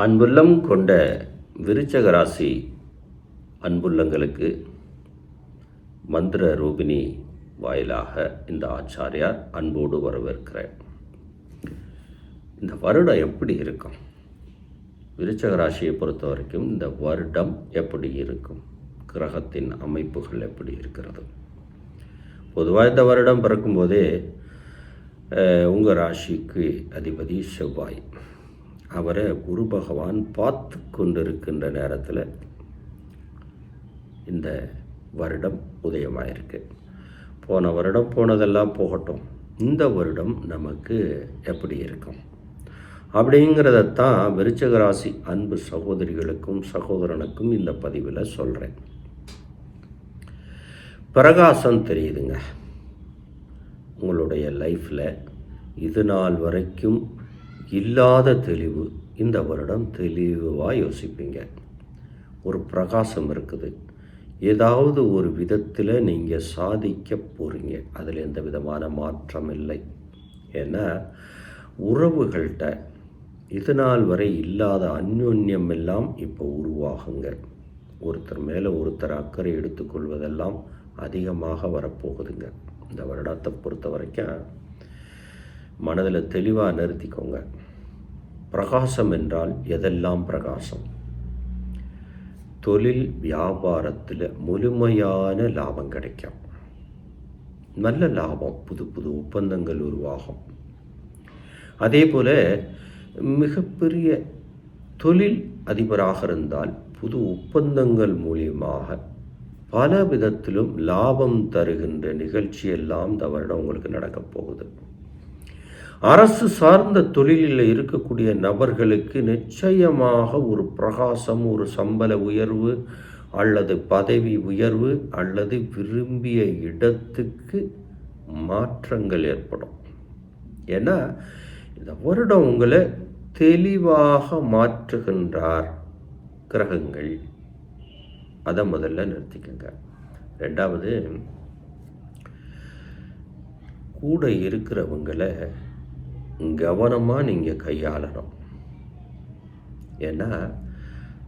அன்புள்ளம் கொண்ட விருச்சக ராசி அன்புள்ளங்களுக்கு மந்திர ரூபிணி வாயிலாக இந்த ஆச்சாரியார் அன்போடு வரவேற்கிறேன். இந்த வருடம் எப்படி இருக்கும்? விருச்சக ராசியை பொறுத்த வரைக்கும் இந்த வருடம் எப்படி இருக்கும்? கிரகத்தின் அமைப்புகள் எப்படி இருக்கிறது? பொதுவாக இந்த வருடம் பிறக்கும்போதே உங்கள் ராசிக்கு அதிபதி செவ்வாய். அவரை குரு பகவான் பார்த்து கொண்டிருக்கின்ற நேரத்தில் இந்த வருடம் உதயமாயிருக்கு. போன வருடம் போனதெல்லாம் போகட்டும். இந்த வருடம் நமக்கு எப்படி இருக்கும்? அப்படிங்கிறதத்தான் விருச்சக ராசி அன்பு சகோதரிகளுக்கும் சகோதரனுக்கும் இந்த பதிவில் சொல்கிறேன் பிரகாசம் தெரியுதுங்க. உங்களுடைய லைஃப்பில் இது நாள் வரைக்கும் இல்லாத தெளிவு. இந்த வருடம் தெளிவாக யோசிப்பீங்க. ஒரு பிரகாசம் இருக்குது. ஏதாவது ஒரு விதத்தில் நீங்கள் சாதிக்க போகிறீங்க அதில் எந்த விதமான மாற்றம் இல்லை. ஏன்னா உறவுகள்கிட்ட இது நாள் வரை இல்லாத அந்யோன்யம் எல்லாம் இப்போ உருவாகுங்க. ஒருத்தர் மேலே ஒருத்தர் அக்கறை எடுத்துக்கொள்வதெல்லாம் அதிகமாக வரப்போகுதுங்க. இந்த வருடத்தை பொறுத்த வரைக்கும் மனதில் தெளிவாக நிறுத்திக்கோங்க. பிரகாசம் என்றால் எதெல்லாம் பிரகாசம்? தொழில் வியாபாரத்தில் முழுமையான லாபம் கிடைக்கும். நல்ல லாபம் புது புது ஒப்பந்தங்கள் உருவாகும். அதே போல் மிகப்பெரிய தொழில் அதிபராக இருந்தால் புது ஒப்பந்தங்கள் மூலியமாக பல விதத்திலும் லாபம் தருகின்ற நிகழ்ச்சி எல்லாம் இந்த வருடம் உங்களுக்கு நடக்கப் போகுது. அரசு சார்ந்த தொழிலில் இருக்கக்கூடிய நபர்களுக்கு நிச்சயமாக ஒரு பிரகாசம் ஒரு சம்பள உயர்வு அல்லது பதவி உயர்வு அல்லது விரும்பிய இடத்துக்கு மாற்றங்கள் ஏற்படும். ஏன்னா இந்த வருடம் உங்களை தெளிவாக மாற்றுகின்றார் கிரகங்கள். அதை முதல்ல நிறுத்திக்கங்க. ரெண்டாவது கூட இருக்கிறவங்களை கவனமாக நீங்கள் கையாளணும். ஏன்னா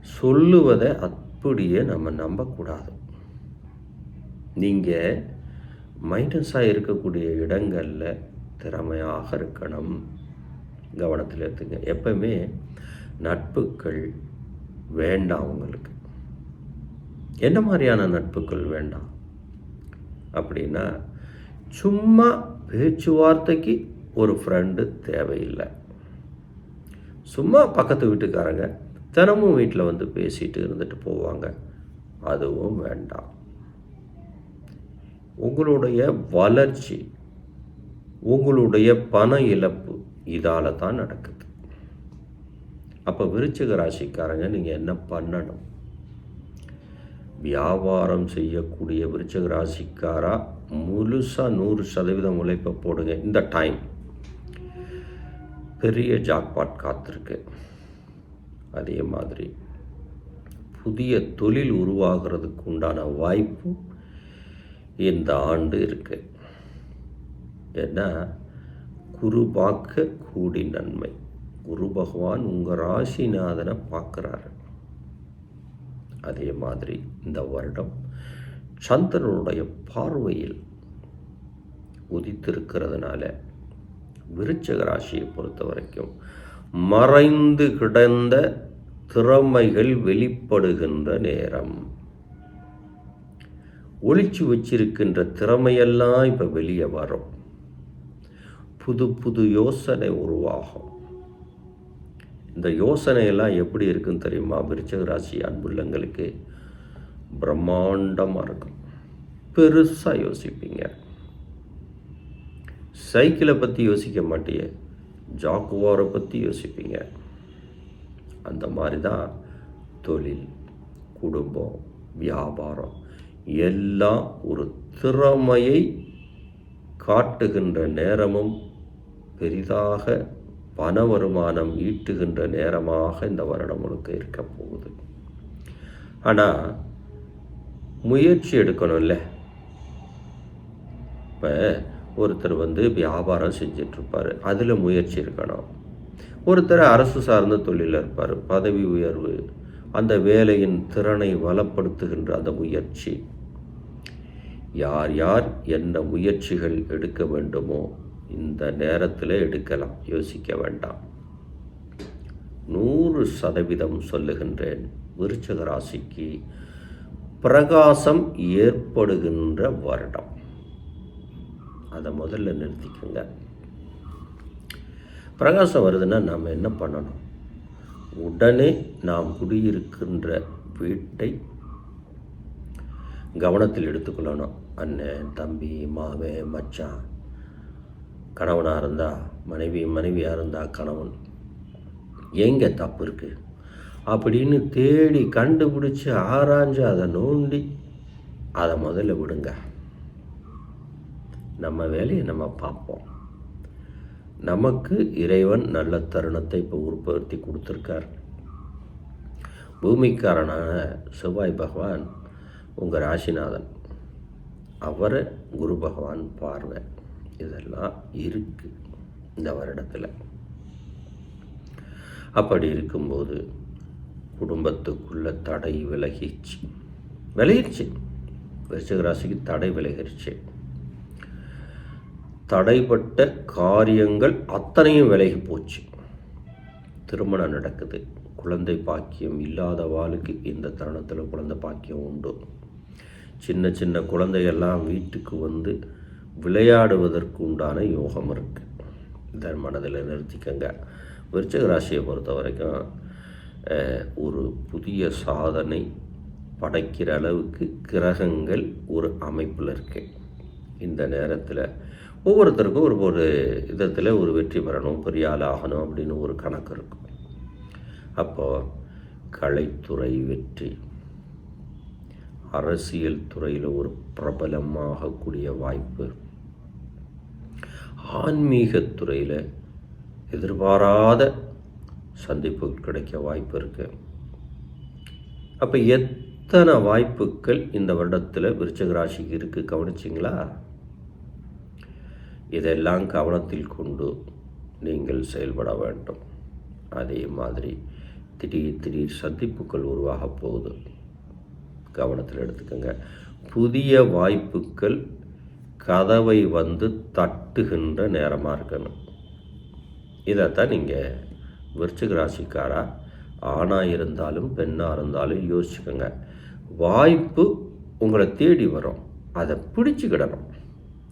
சொல்லுவதை அப்படியே நம்ம நம்பக்கூடாது. நீங்கள் மைனஸாக இருக்கக்கூடிய இடங்களில் திறமையாக இருக்கணும். கவனத்தில் எடுத்துங்க. எப்பவுமே நட்புகள் வேண்டாம் உங்களுக்கு. என்ன மாதிரியான நட்புகள் வேண்டாம்? அப்படின்னா சும்மா பேச்சுவார்த்தைக்கு ஒரு ஃப்ரெண்டு தேவையில்லை. சும்மா பக்கத்து வீட்டுக்காரங்க தினமும் வீட்டில் வந்து பேசிட்டு இருந்துட்டு போவாங்க. அதுவும் வேண்டாம். உங்களுடைய வளர்ச்சி உங்களுடைய பண இழப்பு இதால் தான் நடக்குது. அப்போ விருச்சிக ராசிக்காரங்க நீங்கள் என்ன பண்ணணும்? வியாபாரம் செய்யக்கூடிய விருச்சிக ராசிக்காராக முழுசாக நூறு சதவீதம் உழைப்பை போடுங்க. இந்த டைம் பெரிய ஜாக்பாட் காத்திருக்கு. அதே மாதிரி புதிய தொழில் உருவாகிறதுக்கு உண்டான வாய்ப்பும் இந்த ஆண்டு இருக்கு. ஏன்னா குரு பார்க்க கூடி நன்மை. குரு பகவான் உங்கள் ராசிநாதனை பார்க்குறாரு. அதே மாதிரி இந்த வருடம் சந்திரனுடைய பார்வையில் உதித்திருக்கிறதுனால விருச்சக ராசியை பொறுத்த வரைக்கும் மறைந்து கிடந்த திறமைகள் வெளிப்படுகின்ற நேரம். ஒளிச்சு வச்சிருக்கின்ற திறமையெல்லாம் இப்போ வெளியே வரும். புது புது யோசனை உருவாகும். இந்த யோசனையெல்லாம் எப்படி இருக்குன்னு தெரியுமா? விருச்சக ராசி அன்புள்ளங்களுக்கு பிரம்மாண்டமாக இருக்கும். பெருசாக யோசிப்பீங்க. சைக்கிளை பற்றி யோசிக்க மாட்டியே. ஜாக்குவாரை பற்றி யோசிப்பீங்க. அந்த மாதிரி தான் தொழில் குடும்பம் வியாபாரம் எல்லாம் ஒரு திறமையை காட்டுகின்ற நேரமும் பெரிதாக பண வருமானம் ஈட்டுகின்ற நேரமாக இந்த வருடம் முழுக்க இருக்க போகுது. ஆனால் முயற்சி எடுக்கணும்ல. இப்போ ஒருத்தர் வந்து வியாபாரம் செஞ்சிட்ருப்பார். அதில் முயற்சி இருக்கணும் ஒருத்தர் அரசு சார்ந்த தொழிலில் இருப்பார். பதவி உயர்வு அந்த வேலையின் திறனை வளப்படுத்துகின்ற அந்த முயற்சி. யார் யார் என்ன முயற்சிகள் எடுக்க வேண்டுமோ இந்த நேரத்தில் எடுக்கலாம். யோசிக்க வேண்டாம். நூறு சதவீதம் சொல்லுகின்றேன். விருச்சக ராசிக்கு பிரகாசம் ஏற்படுகின்ற வருடம். அதை முதல்ல நிறுத்திக்கோங்க. பிரகாசம் வருதுன்னா நாம் என்ன பண்ணணும்? உடனே நாம் குடியிருக்கின்ற வீட்டை கவனத்தில் எடுத்துக்கொள்ளணும். அண்ணன் தம்பி மாவன் மச்சான் கணவனாக இருந்தால் மனைவி மனைவியாக இருந்தால் கணவன். எங்கே தப்பு இருக்குது அப்படின்னு தேடி கண்டுபிடிச்சி ஆராய்ஞ்சு அதை நோண்டி அதை முதல்ல விடுங்க. நம்ம வேலையை நம்ம பார்ப்போம். நமக்கு இறைவன் நல்ல தருணத்தை இப்போ உற்பத்தி கொடுத்துருக்கார். பூமிக்காரனான செவ்வாய் பகவான் உங்கள் ராசிநாதன். அவரை குரு பகவான் பார்வை. இதெல்லாம் இருக்குது இந்த வருடத்தில். அப்படி இருக்கும்போது குடும்பத்துக்குள்ள தடை விலகிச்சு விலகிடுச்சு. விருச்சிக ராசிக்கு தடை விலகிருச்சு தடைப்பட்ட காரியங்கள் அத்தனையும் விலகி போச்சு. திருமணம் நடக்குது. குழந்தை பாக்கியம் இல்லாத வாளுக்கு இந்த தருணத்தில் குழந்தை பாக்கியம் உண்டு. சின்ன சின்ன குழந்தையெல்லாம் வீட்டுக்கு வந்து விளையாடுவதற்கு உண்டான யோகம் இருக்குது இதை மனதில் நிறுத்திக்கங்க. விருச்சக ராசியை பொறுத்த வரைக்கும் ஒரு புதிய சாதனை படைக்கிற அளவுக்கு கிரகங்கள் ஒரு அமைப்பில் இருக்கு. இந்த நேரத்தில் ஒவ்வொருத்தருக்கும் ஒரு ஒரு விதத்தில் ஒரு வெற்றி பெறணும் பெரிய ஆள் ஆகணும் அப்படின்னு ஒரு கணக்கு இருக்கும். அப்போது கலைத்துறை வெற்றி. அரசியல் துறையில் ஒரு பிரபலமாகக்கூடிய வாய்ப்பு. ஆன்மீகத்துறையில் எதிர்பாராத சந்திப்புகள் கிடைக்க வாய்ப்பு இருக்குது அப்போ எத்தனை வாய்ப்புகள் இந்த வருடத்தில் விருச்சக ராசிக்கு இருக்குது கவனிச்சிங்களா? இதெல்லாம் கவனத்தில் கொண்டு நீங்கள் செயல்பட வேண்டும். அதே மாதிரி திடீர் திடீர் சந்திப்புகள் உருவாக போகுது. கவனத்தில் எடுத்துக்கோங்க. புதிய வாய்ப்புகள் கதவை வந்து தட்டுகின்ற நேரமாக இருக்கணும். இதைத்தான் நீங்கள் விருச்சிக ராசிக்காரா ஆணாக இருந்தாலும் பெண்ணாக இருந்தாலும் யோசிச்சுக்கோங்க. வாய்ப்பு உங்களை தேடி வரும். அதை பிடிச்சிக்கிடணும்.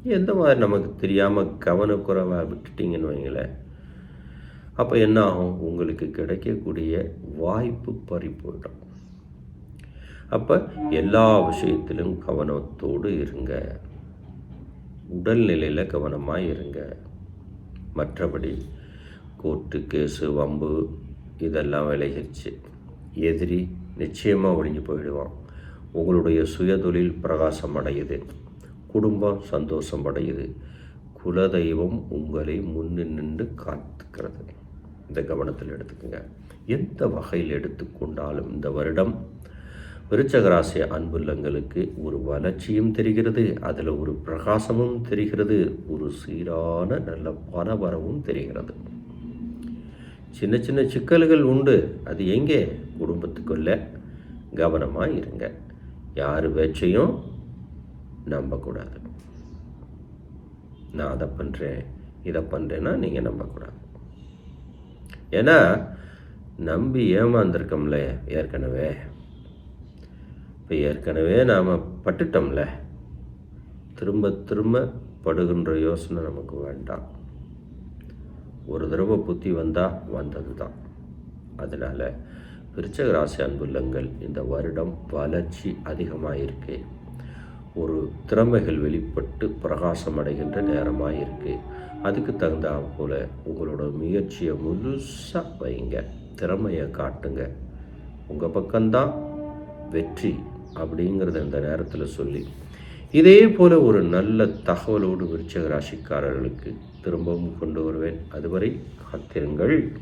எந்த மாதிரி நமக்கு தெரியாமல் கவனக்குறைவாக விட்டுட்டிங்கன்னு வைங்களேன் அப்போ என்ன ஆகும் உங்களுக்கு கிடைக்கக்கூடிய வாய்ப்பு பறி போயிடும் அப்போ எல்லா விஷயத்திலும் கவனத்தோடு இருங்க. உடல்நிலையில் கவனமாக இருங்க. மற்றபடி கோர்ட்டு கேஸு வம்பு இதெல்லாம் விலகிருச்சு. எதிரி நிச்சயமாக ஒழிஞ்சு போயிடுவான். உங்களுடைய சுயதொழில் பிரகாசம் அடையுது குடும்பம் சந்தோஷம் அடையுது குலதெய்வம் உங்களை முன்னின்று காத்துக்கிறது. இந்த கவனத்தில் எடுத்துக்கோங்க. எந்த வகையில் எடுத்துக்கொண்டாலும் இந்த வருடம் விருச்சகராசி அன்புள்ளங்களுக்கு ஒரு வளர்ச்சியும் தெரிகிறது அதில் ஒரு பிரகாசமும் தெரிகிறது ஒரு சீரான நல்ல பரபரவும் தெரிகிறது. சின்ன சின்ன சிக்கல்கள் உண்டு. அது எங்கே? குடும்பத்துக்குள்ள கவனமாக இருங்க. யார் பேச்சையும் நம்பக்கூடாது. நான் அதை பண்ணுறேன் இதை பண்ணுறேன்னா நீங்கள் நம்பக்கூடாது. ஏன்னா நம்பி ஏமாந்துருக்கோம்ல ஏற்கனவே. இப்போ ஏற்கனவே நாம் பட்டுட்டோம்ல. திரும்ப திரும்ப படுகின்ற யோசனை நமக்கு வேண்டாம். ஒரு தடவை புத்தி வந்தால் வந்தது தான் அதனால் விருச்சக ராசி அன்புள்ளங்கள் இந்த வருடம் வளர்ச்சி அதிகமாக இருக்கு ஒரு திறமைகள் வெளிப்பட்டு பிரகாசம் அடைகின்ற நேரமாக இருக்குது அதுக்கு தகுந்தா போல் உங்களோட முயற்சியை முழுசாக வைங்க. திறமையை காட்டுங்க. உங்கள் பக்கம்தான் வெற்றி அப்படிங்கிறத இந்த நேரத்தில் சொல்லி. இதே போல் ஒரு நல்ல தகவலோடு விருச்சக ராசிக்காரர்களுக்கு திரும்பவும் கொண்டு வருவேன். அதுவரை காத்திருங்கள்.